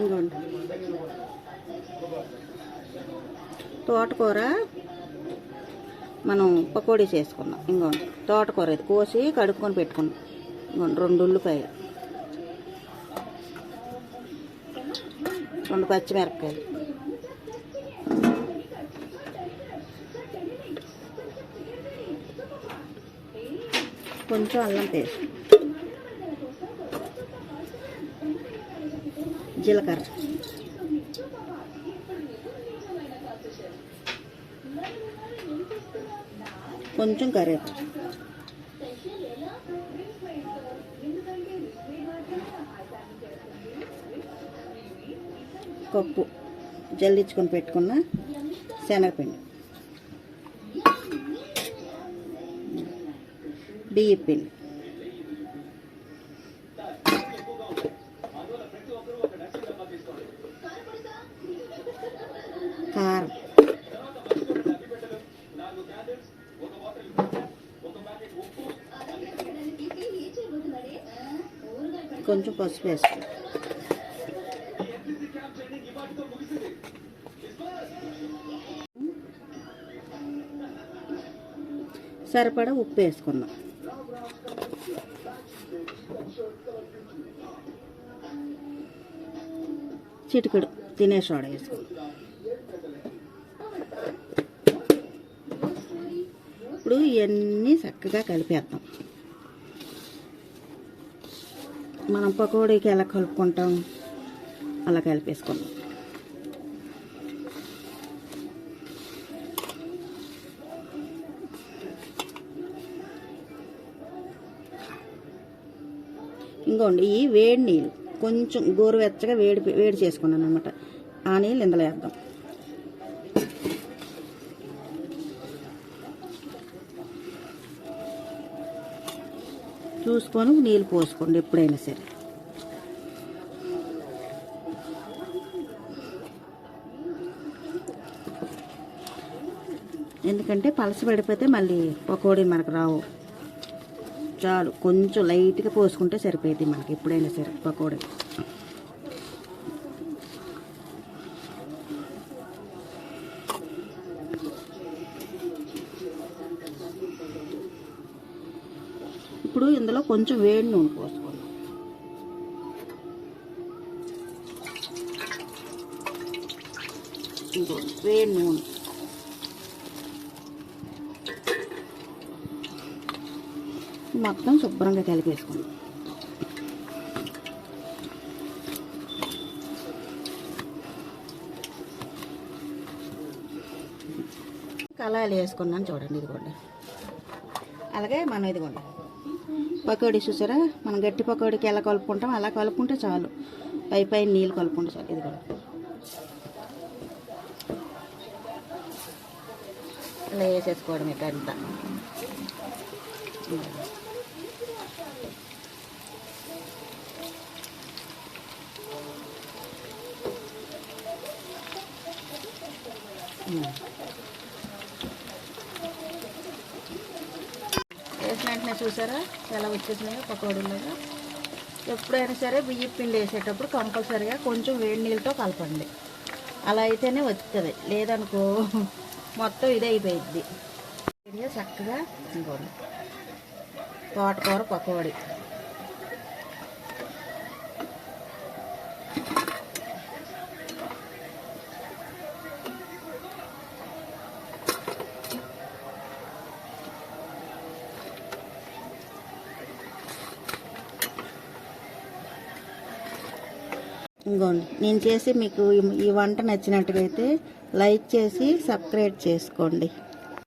ఇంకోండి తోటకూర మనం పకోడీ చేసుకున్నాం ఇంకోండి తోటకూర ఇది కోసి కడుక్కొని పెట్టుకున్నాం ఇంకోండి రెండు ఉల్లిపాయలు. రెండు పచ్చిమిరపకాయలు. కొంచెం అల్లం పేస్ట్. జీలకర్ర. కొంచెం కరివేపాకు. పప్పు జల్లించుకొని పెట్టుకున్న శనగపిండి. బియ్యపిండి పిండి కారం కొంచెం పసుపు వేసుకో. సరిపడా ఉప్పు వేసుకుందాం. చిటికడు తినే సోడా వేసుకుందాం ఇప్పుడు ఇవన్నీ చక్కగా కలిపేద్దాం. మనం పకోడీకి ఎలా కలుపుకుంటాం అలా కలిపేసుకుందాం. ఇంకోండి ఈ వేడి నీళ్ళు కొంచెం గోరువెచ్చగా వేడి వేడి చేసుకున్నాను అనమాట ఆ నీళ్ళు ఇందులో వేద్దాం. చూసుకొని నీళ్ళు పోసుకోండి ఎప్పుడైనా సరే. ఎందుకంటే పలస పడిపోతే మళ్ళీ పకోడీ మనకు రావు. చాలు కొంచెం లైట్గా పోసుకుంటే సరిపోయింది మనకి ఎప్పుడైనా సరే పకోడీ ఇప్పుడు ఇందులో కొంచెం వేడి నూనె పోసుకోండి ఇంకో వేడి నూనె. మొత్తం శుభ్రంగా కలిపేసుకోండి. కళాయిలు వేసుకున్నాను చూడండి ఇదిగోండి. అలాగే మనం ఇదిగోండి. పకోడీ చూసారా? మనం గట్టి పకోడీకి ఎలా కలుపుకుంటాం? అలా కలుపుకుంటే చాలు. పై పై నీళ్ళు కలుపుకుంటే చాలు. ఇదిగోండి. అలా వేసేసుకోవడం ఇక అంతా. వేసిన వెంటనే చూసారా? ఎలా వచ్చేసినాయో పకోడీలాగా. ఎప్పుడైనా సరే బియ్యం పిండి వేసేటప్పుడు కంపల్సరీగా కొంచెం వేడి నీళ్ళతో కలపండి. అలా అయితేనే వస్తుంది లేదనుకో మొత్తం ఇదే అయిపోయిద్ది. చక్కగా ఇంకోండి తోటకూర పకోడీ. ఇంకోండి నేను చేసి మీకు ఈ- వంట నచ్చినట్టుగా అయితే లైక్ చేసి సబ్స్క్రైబ్ చేసుకోండి.